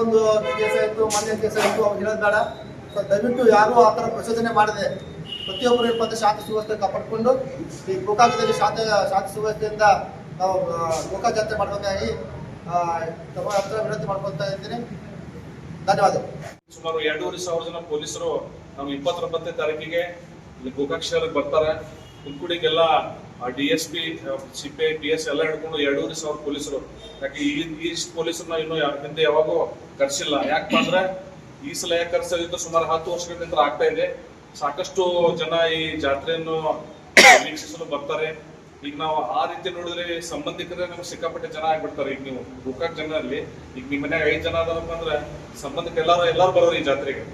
ಮೊನ್ನೆ ಒಂದು ಕೇಸ್ ಆಯಿತು ಮೊನ್ನೆ ಕೇಸ್ ಆಯಿತು ಅವ್ರು ಹೇಳೋದು ಬೇಡ. ದಯವಿಟ್ಟು ಯಾರು ಆ ಥರ ಪ್ರಚೋದನೆ ಮಾಡಿದೆ ಪ್ರತಿಯೊಬ್ಬರು ಇಪ್ಪತ್ತು ಶಾಂತಿ ಸುವ್ಯವಸ್ಥೆ ಕಾಪಾಡಿಕೊಂಡು ಈ ಗೋಕಾಕದಲ್ಲಿ ಶಾಂತ, ಶಾಂತಿ ಸುವ್ಯವಸ್ಥೆಯಿಂದ ನಾವು ಗೋಕಾಕ ಗೋಕಾ ಜಾತ್ರೆ ಮಾಡಬೇಕಾಗಿ ತಮ್ಮ ಹತ್ರ ವಿನಂತಿ ಮಾಡ್ಕೊತಾ ಇದ್ದೀನಿ. ಧನ್ಯವಾದ ಸುಮಾರು ಎರಡೂವರೆ ಸಾವಿರ ಜನ ಪೊಲೀಸರು ನಾವು ಇಪ್ಪತ್ತೊಂಬತ್ತನೇ ತಾರೀಕಿಗೆ ಗೋಕಾಕ್ ಶಹರಕ್ಕೆ ಬರ್ತಾರೆ. Including D S P C P I S ಎಲ್ಲ ಹಿಡ್ಕೊಂಡು ಎರಡೂವರೆ ಸಾವಿರ ಪೊಲೀಸರು. ಯಾಕೆ ಈ ಈ ಪೊಲೀಸರನ್ನ ಇನ್ನು ಹಿಂದೆ ಯಾವಾಗೂ ಕರ್ಸಿಲ್ಲ. ಯಾಕಪ್ಪ ಅಂದ್ರೆ ಈ ಸಲ ಯಾಕೆ ಕರ್ಸೋದಿದ್ದು ಸುಮಾರು ಹತ್ತು ವರ್ಷಗಳಿಂದ ಆಗ್ತಾ ಇದೆ. ಸಾಕಷ್ಟು ಜನ ಈ ಜಾತ್ರೆಯನ್ನು ವೀಕ್ಷಿಸಲು ಬರ್ತಾರೆ. ಈಗ ನಾವು ಆ ರೀತಿ ನೋಡಿದ್ರೆ ಸಂಬಂಧಿಕರೇ ನಮ್ಗೆ ಸಿಕ್ಕಾಪಟ್ಟೆ ಜನ ಆಗ್ಬಿಡ್ತಾರೆ. ಈಗ ನೀವು ಗೋಕಾಕ್ ಜನರಲ್ಲಿ ಈಗ ನಿಮ್ಮ ಮನ್ಯಾಗ ಐದು ಜನ ಅದಾರಪ್ಪ ಅಂದ್ರೆ ಸಂಬಂಧಿಕ ಎಲ್ಲರೂ ಎಲ್ಲರೂ ಬರೋರು ಈ ಜಾತ್ರೆಗೆ.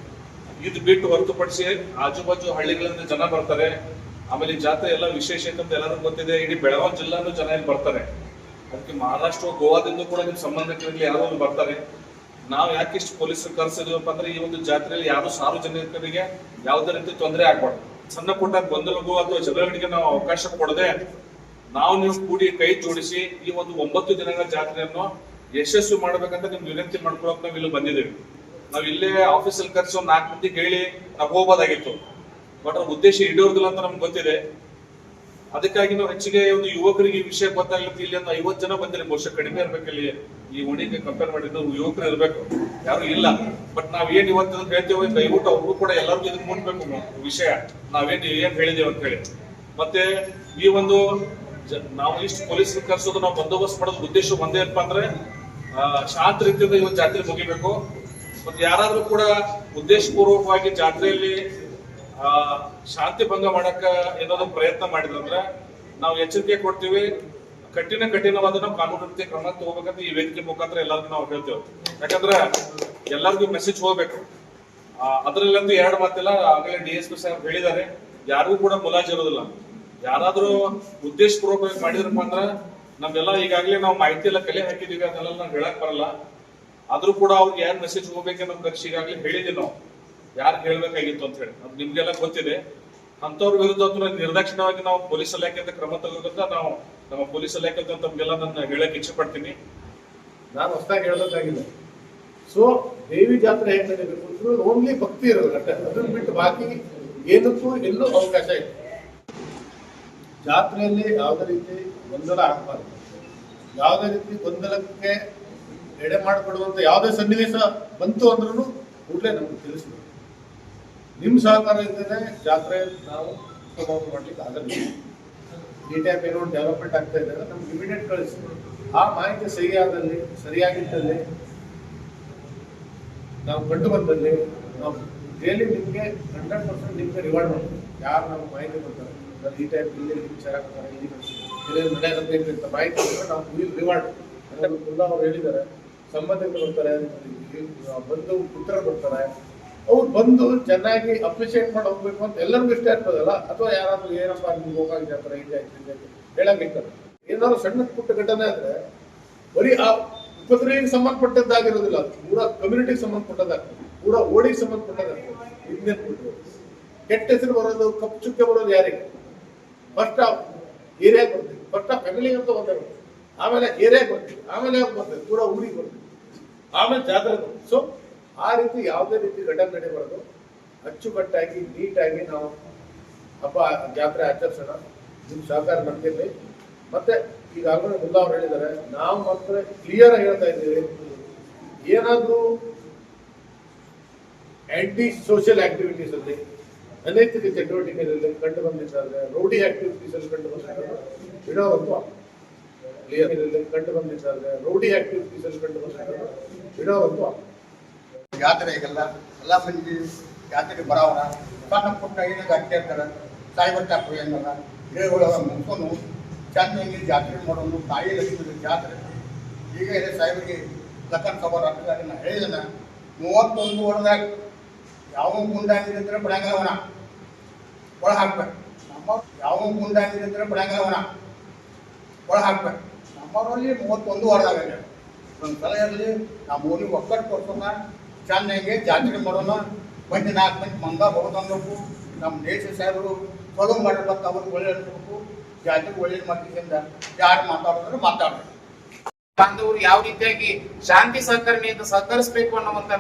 ಇದು ಬಿಟ್ಟು ಹೊರತುಪಡಿಸಿ ಆಜು ಬಾಜು ಹಳ್ಳಿಗಳಿಂದ ಜನ ಬರ್ತಾರೆ. ಆಮೇಲೆ ಈ ಜಾತ್ರೆ ಎಲ್ಲ ವಿಶೇಷ ಅಂತ ಎಲ್ಲರಿಗೂ ಗೊತ್ತಿದೆ, ಇಡೀ ಬೆಳಗಾವಿ ಜಿಲ್ಲಾನು ಜನ ಇಲ್ಲಿ ಬರ್ತಾರೆ. ಅದಕ್ಕೆ ಮಹಾರಾಷ್ಟ್ರ, ಗೋವಾದಿಂದ ಕೂಡ ನಿಮ್ ಸಂಬಂಧಿಕರಲ್ಲಿ ಯಾರೋ ಬರ್ತಾರೆ. ನಾವು ಯಾಕೆ ಇಷ್ಟು ಪೊಲೀಸರು ಕರೆಸಿದ್ವಪ್ಪ ಅಂದ್ರೆ ಈ ಒಂದು ಜಾತ್ರೆಯಲ್ಲಿ ಯಾರು ಸಾರ್ವಜನಿಕರಿಗೆ ಯಾವುದೇ ರೀತಿ ತೊಂದರೆ ಆಗ್ಬಾರ್ದು. ಸಣ್ಣ ಪುಟ್ಟ ಗೊಂದಲಗೂ ಅಥವಾ ಜನಗಳಿಗೆ ನಾವು ಅವಕಾಶ ಕೊಡದೆ ನಾವು ನೀವು ಕೂಡಿ ಕೈ ಜೋಡಿಸಿ ಈ ಒಂದು ಒಂಬತ್ತು ದಿನಗಳ ಜಾತ್ರೆಯನ್ನು ಯಶಸ್ವಿ ಮಾಡ್ಬೇಕಂತ ನಿಮ್ಗೆ ವಿನಂತಿ ಮಾಡ್ಕೊಳಕ್ ನಾವು ಇಲ್ಲಿ ಬಂದಿದ್ದೇವೆ. ನಾವ್ ಇಲ್ಲೇ ಆಫೀಸಲ್ಲಿ ಕರೆಸಿ ಒಂದ್ ನಾಲ್ಕು ಮಂದಿ ಹೇಳಿ ನಾವು ಹೋಗ್ಬೋದಾಗಿತ್ತು. ಬಟ್ ಅವ್ರ ಉದ್ದೇಶ ಈಡೇರೋದಿಲ್ಲ ಅಂತ ನಮ್ಗೆ ಗೊತ್ತಿದೆ. ಅದಕ್ಕಾಗಿ ನಾವು ಹೆಚ್ಚಿಗೆ ಒಂದು ಯುವಕರಿಗೆ ಈ ವಿಷಯ ಗೊತ್ತಾಗ್ಲಿಕ್ಕೆ ಇಲ್ಲಿ ಒಂದು ಐವತ್ತು ಜನ ಬಂದಿರಿ ಬಹುಶಃ ಕಡಿಮೆ ಇರ್ಬೇಕು ಇಲ್ಲಿ. ಈ ಓಣಿಗೆ ಕಂಪೇರ್ ಮಾಡಿದ್ರು ಯುವಕರು ಇರ್ಬೇಕು. ಯಾರು ಇಲ್ಲ. ಬಟ್ ನಾವ್ ಏನ್ ಇವತ್ತು ಹೇಳ್ತೇವೆ ದಯವಿಟ್ಟು ಅವ್ರಿಗೂ ಕೂಡ ಎಲ್ಲರಿಗೂ ಇದನ್ನ ಮುಟ್ಬೇಕು ವಿಷಯ. ನಾವೇನ್ ಏನ್ ಹೇಳಿದೇವೆ ಅಂತ ಹೇಳಿ. ಮತ್ತೆ ಈ ಒಂದು ನಾವು ಇಷ್ಟು ಪೊಲೀಸ್ ಕರ್ಸೋದು ನಾವು ಬಂದೋಬಸ್ತ್ ಮಾಡೋದು ಉದ್ದೇಶ ಒಂದೇ ಏನಪ್ಪಾ ಅಂದ್ರೆ ಶಾಂತ ರೀತಿಯಿಂದ ಇವತ್ತು ಜಾತ್ರೆ ಮುಗಿಬೇಕು. ಮತ್ತೆ ಯಾರಾದ್ರೂ ಕೂಡ ಉದ್ದೇಶಪೂರ್ವಕವಾಗಿ ಜಾತ್ರೆಯಲ್ಲಿ ಶಾಂತಿ ಭಂಗ ಮಾಡಕ್ಕ ಏನಾದ್ರು ಪ್ರಯತ್ನ ಮಾಡಿದ್ರಂದ್ರೆ ನಾವು ಎಚ್ಚರಿಕೆ ಕೊಡ್ತೀವಿ. ಕಠಿಣ ಕಠಿಣವಾದ ನಾವು ಕಾನೂನು ರೀತಿ ಕ್ರಮ ತಗೋಬೇಕಂತ ಈ ವೇದಿಕೆ ಮುಖಾಂತರ ಎಲ್ಲರಿಗೂ ನಾವು ಹೇಳ್ತೇವೆ. ಯಾಕಂದ್ರೆ ಎಲ್ಲರಿಗೂ ಮೆಸೇಜ್ ಹೋಗ್ಬೇಕು. ಅದರಲ್ಲಂತೂ ಎರಡು ಮಾತಿಲ್ಲ. ಆಗಲೇ ಡಿ ಎಸ್ ಪಿ ಸಾಹೇಬ್ ಹೇಳಿದ್ದಾರೆ. ಯಾರಿಗೂ ಕೂಡ ಮುಲಾಜ್ ಇರೋದಿಲ್ಲ. ಯಾರಾದ್ರೂ ಉದ್ದೇಶಪೂರ್ವಕವಾಗಿ ಮಾಡಿದ್ರಪ್ಪ ಅಂದ್ರೆ ನಮ್ಗೆಲ್ಲ ಈಗಾಗಲೇ ನಾವು ಮಾಹಿತಿ ಎಲ್ಲ ಕಲೆ ಹಾಕಿದೀವಿ, ಅದನ್ನೆಲ್ಲ ನಾವು ಹೇಳಕ್ ಬರಲ್ಲ. ಆದ್ರೂ ಕೂಡ ಅವ್ರಿಗೆ ಏನ್ ಮೆಸೇಜ್ ಹೋಗ್ಬೇಕೆ ಅನ್ನೋ ಕರ್ಸಿ ಈಗಾಗಲೇ ನಾವು. ಯಾರು ಹೇಳ್ಬೇಕಾಗಿತ್ತು ಅಂತ ಹೇಳಿ. ಅದು ನಿಮ್ಗೆಲ್ಲ ಗೊತ್ತಿದೆ. ಅಂತವ್ರ ವಿರುದ್ಧ ನಿರ್ದಕ್ಷಿಣವಾಗಿ ನಾವು ಪೊಲೀಸ್ ಇಲಾಖೆಯಿಂದ ಕ್ರಮ ತಗೋಬೇಕಂತ ನಾವು ನಮ್ಮ ಪೊಲೀಸ್ ಇಲಾಖೆ ತಮ್ಗೆಲ್ಲ ನಾನು ಹೇಳಕ್ ಇಚ್ಛೆ ಪಡ್ತೀನಿ ನಾನು ಹೊಸದಾಗಿ ಹೇಳಬೇಕಾಗಿಲ್ಲ ಸೊ ದೇವಿ ಜಾತ್ರೆ ಹೇಗೆ ನಡೀಬೇಕು ಓನ್ಲಿ ಭಕ್ತಿ ಇರೋದು ಅಷ್ಟೇ. ಅದನ್ನ ಬಿಟ್ಟು ಬಾಕಿ ಏನಕ್ಕೂ ಎಲ್ಲೂ ಅವಕಾಶ ಇದೆ ಜಾತ್ರೆಯಲ್ಲಿ ಯಾವುದೇ ರೀತಿ ಗೊಂದಲ ಆಗಬಾರ್ದು. ಯಾವುದೇ ರೀತಿ ಗೊಂದಲಕ್ಕೆ ಎಡೆ ಮಾಡಿಕೊಡುವಂತ ಯಾವುದೇ ಸನ್ನಿವೇಶ ಬಂತು ಅಂದ್ರೂ ಕೂಡಲೇ ನಮ್ಗೆ ತಿಳಿಸ್ಬೇಕು. ನಿಮ್ಮ ಸಹಕಾರ ಇದ್ದರೆ ಜಾತ್ರೆ ನಾವು ಪ್ರಮೋಟ್ ಮಾಡ್ಲಿಕ್ಕೆ ಆಗಲ್ಲ. ಈ ಟೈಪ್ ಏನೋ ಡೆವಲಪ್ಮೆಂಟ್ ಆಗ್ತಾ ಇದೆ ನಮ್ಗೆ ಇಮಿಡಿಯೇಟ್ ಕಳಿಸಿ ಆ ಮಾಹಿತಿ ಸರಿಯಾದಲ್ಲಿ ಸರಿಯಾಗಿದ್ದಲ್ಲಿ, ನಾವು ಕಂಡು ಬಂದಲ್ಲಿ ನಾವು ಡೈಲಿ ನಿಮಗೆ ಹಂಡ್ರೆಡ್ ಪರ್ಸೆಂಟ್ ನಿಮಗೆ ರಿವಾರ್ಡ್ ಮಾಡ್ತೀವಿ. ಯಾರು ನಮ್ಗೆ ಮಾಹಿತಿ ಕೊಡ್ತಾರೆ? ಸರ್ ಈ ಟೈಪ್ ಇಲ್ಲಿ ಕೊಡ್ತಾರೆ ಇಲ್ಲಿ ಇಲ್ಲಿ ನಡೆಯಬೇಕು ಅಂತ ಮಾಹಿತಿ ನಾವು ನಾವು ರಿವಾರ್ಡ್ ಅಂದ್ರೆ ಅವ್ರು ಹೇಳಿದ್ದಾರೆ, ಸಂಬಂಧಿಕರು ಬರ್ತಾರೆ ಬಂದು ಪುತ್ರ ಬರ್ತಾರೆ ಅವ್ರು ಬಂದು ಚೆನ್ನಾಗಿ ಅಪ್ರಿಷಿಯೇಟ್ ಮಾಡಿ ಹೋಗ್ಬೇಕು ಅಂತ ಎಲ್ಲರಿಗೂ ಇಷ್ಟ ಇರ್ತದಲ್ಲ ಅಥವಾ ಯಾರಾದ್ರೂ ಏನಪ್ಪ ನಿಮ್ಗೆ ಹೋಗಾಗಿದೆ ಆ ಥರ ಹಿಂಗಾಯ್ತು ಹೇಳಂಗಿರ್ತಾರೆ ಏನಾದ್ರು ಸಣ್ಣ ಪುಟ್ಟ ಘಟನೆ ಆದ್ರೆ ಬರೀ ಆ ಉಪದ್ರವಿಗೆ ಸಂಬಂಧಪಟ್ಟದ್ದಾಗಿರೋದಿಲ್ಲ, ಪೂರ ಕಮ್ಯುನಿಟಿಗೆ ಸಂಬಂಧಪಟ್ಟದ್ದಾಗ್ತದೆ, ಪೂರಾ ಓಡಿಗೆ ಬಿಟ್ರು ಕೆಟ್ಟ ಹೆಸರು ಬರೋದು, ಕಪ್ಪು ಚುಕ್ಕೆ ಬರೋದು ಯಾರಿಗೆ? ಫಸ್ಟ್ ಆ ಏರಿಯಾಗೆ ಬರ್ತೀವಿ ಫಸ್ಟ್ ಆ ಫ್ಯಾಮಿಲಿಗೆ ಅಂತ ಬಂದೇವೆ ಆಮೇಲೆ ಏರಿಯಾಗೆ ಬರ್ತೀವಿ ಆಮೇಲೆ ಬರ್ತದೆ? ಪೂರಾ ಊರಿಗೆ ಬರ್ತೀವಿ ಆಮೇಲೆ ಜಾತ್ರೆ ಸೊ ಆ ರೀತಿ ಯಾವುದೇ ರೀತಿ ಘಟನೆ ನಡೀಬಾರ್ದು. ಅಚ್ಚುಕಟ್ಟಾಗಿ ನೀಟಾಗಿ ನಾವು ಹಬ್ಬ ಜಾತ್ರೆ ಆಚರಿಸೋಣ. ನಿಮ್ಮ ಸಹಕಾರ ನಮ್ಗಿರ್ಲಿ ಮತ್ತೆ ಈಗಾಗಲೇ ಮುಲ್ಲಾ ಅವ್ರು ಹೇಳಿದ್ದಾರೆ ನಾವು ಮಾತ್ರ ಕ್ಲಿಯರ್ ಹೇಳ್ತಾ ಇದ್ದೀವಿ. ಏನಾದರೂ ಆಂಟಿ ಸೋಷಿಯಲ್ ಆಕ್ಟಿವಿಟೀಸ್ ಅಲ್ಲಿ ಅನೈತಿಕ ಚಟುವಟಿಕೆಗಳಲ್ಲಿ ಕಂಡು ಬಂದಿದ್ದಾರೆ ರೌಡಿ ಆಕ್ಟಿವಿಟೀಸ್ ಅಲ್ಲಿ ಕಂಡು ಬಂದಿದ್ದಾರೆ ಬಿಡೋವಂತ ಕ್ಲಿಯರ್ ಕಂಡು ಬಂದಿದ್ದಾರೆ ರೌಡಿ ಆಕ್ಟಿವಿಟೀಸ್ ಅಲ್ಲಿ ಕಂಡು ಬಂದಿದ್ದಾರೆ ಬಿಡೋವಂತ ಜಾತ್ರೆಗೆಲ್ಲ ಎಲ್ಲ ಮಂದಿ ಜಾತ್ರೆಗೆ ಬರೋರ ಸಣ್ಣ ಪುಟ್ಟ ಏನಾಗ ಅಡ್ಡಿ ಅಂತಾರೆ ಸಾಯಿಬರ್ ಚಾಪು ಏನಲ್ಲ ದೇವಗಳ ಮುಗಿಸೋನು ಚಂದಂಗಿ ಜಾತ್ರೆ ಮಾಡೋನು ತಾಯಿ ಲಕ್ಷ್ಮಿ ಜಾತ್ರೆ. ಈಗ ಇದೆ ಸಾಹೇಬರಿಗೆ ಲಕ್ಕನ್ ಸಭಾರ ನಾನು ಹೇಳಿದನ. ಮೂವತ್ತೊಂದು ವರ್ಷದಾಗ ಯಾವ ಗುಂಡಾಗಿದ್ರೆ ಬಿಡಂಗವನ ಒಳ ಹಾಕ್ಬೇಕು. ನಮ್ಮ ಯಾವ ಗುಂಡಾಗಿದ್ರೆ ಬಿಡಂಗವನ ಒಳ ಹಾಕ್ಬೇಕು. ನಮ್ಮವರಲ್ಲಿ ಮೂವತ್ತೊಂದು ವರ್ಷದಾಗ ಒಂದು ಸಲ ಇರಲಿ ನಮ್ಮ ಊರಿಗೆ ಒಕ್ಕಟ್ಟು ಕೊಡ್ಸೋಣ. ಚೆನ್ನಾಗಿ ಜಾತ್ರೆ ಮಾಡೋಣ. ಮಂದಿ ನಾಲ್ಕು ಮಂದಿ ಮಂಗ ಬರೋದನ್ಬೇಕು ನಮ್ಮ ದೇಶ ಸಾಹೇಬರು ಚಲೋ ಮಾಡಿರ್ಬೇಕು ಅವ್ರಿಗೆ ಒಳ್ಳೆ ಅನ್ಬೇಕು ಜಾತ್ರೆಗೆ ಒಳ್ಳೇದು ಮಾಡ್ತಿದ್ದಿಂದ ಯಾರು ಮಾತಾಡೋದ್ರು ಮಾತಾಡ್ರಿ. ಬಾಂಧವರು ಯಾವ ರೀತಿಯಾಗಿ ಶಾಂತಿ ಸಹಕರಣೆಯಿಂದ ಸಹಕರಿಸಬೇಕು ಅನ್ನುವಂತ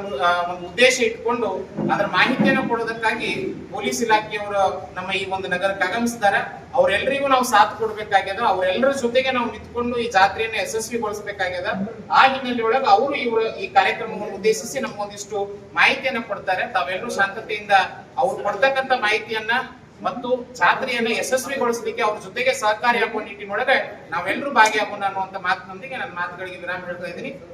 ಒಂದು ಉದ್ದೇಶ ಇಟ್ಕೊಂಡು ಅದರ ಮಾಹಿತಿಯನ್ನು ಕೊಡೋದಕ್ಕಾಗಿ ಪೊಲೀಸ್ ಇಲಾಖೆಯವರು ನಮ್ಮ ಈ ಒಂದು ನಗರಕ್ಕೆ ಆಗಮಿಸಿದ್ದಾರೆ. ಅವರೆಲ್ಲರಿಗೂ ನಾವು ಸಾಥ್ ಕೊಡ್ಬೇಕಾಗ್ಯದ ಅವರೆಲ್ಲರ ಜೊತೆಗೆ ನಾವು ನಿಂತ್ಕೊಂಡು ಈ ಜಾತ್ರೆಯನ್ನ ಯಶಸ್ವಿಗೊಳಿಸಬೇಕಾಗ್ಯದ. ಆ ಹಿನ್ನೆಲೆ ಒಳಗೆ ಅವರು ಇವರು ಈ ಕಾರ್ಯಕ್ರಮವನ್ನು ಉದ್ದೇಶಿಸಿ ನಮಗೊಂದಿಷ್ಟು ಮಾಹಿತಿಯನ್ನ ಕೊಡ್ತಾರೆ. ತಾವೆಲ್ಲರೂ ಶಾಂತತೆಯಿಂದ ಅವ್ರು ಕೊಡ್ತಕ್ಕಂತ ಮಾಹಿತಿಯನ್ನ ಮತ್ತು ಜಾತ್ರೆಯನ್ನ ಯಶಸ್ವಿಗೊಳಿಸಲಿಕ್ಕೆ ಅವ್ರ ಜೊತೆಗೆ ಸಹಕಾರಿಯಾಗುವ ನಿಟ್ಟಿನೊಳಗೆ ನಾವೆಲ್ಲರೂ ಭಾಗಿಯಾಗೋಣ ಅನ್ನುವಂತ ಮಾತಿನೊಂದಿಗೆ ನನ್ನ ಮಾತುಗಳಿಗೆ ವಿರಾಮ ಹೇಳ್ತಾ ಇದ್ದೀನಿ.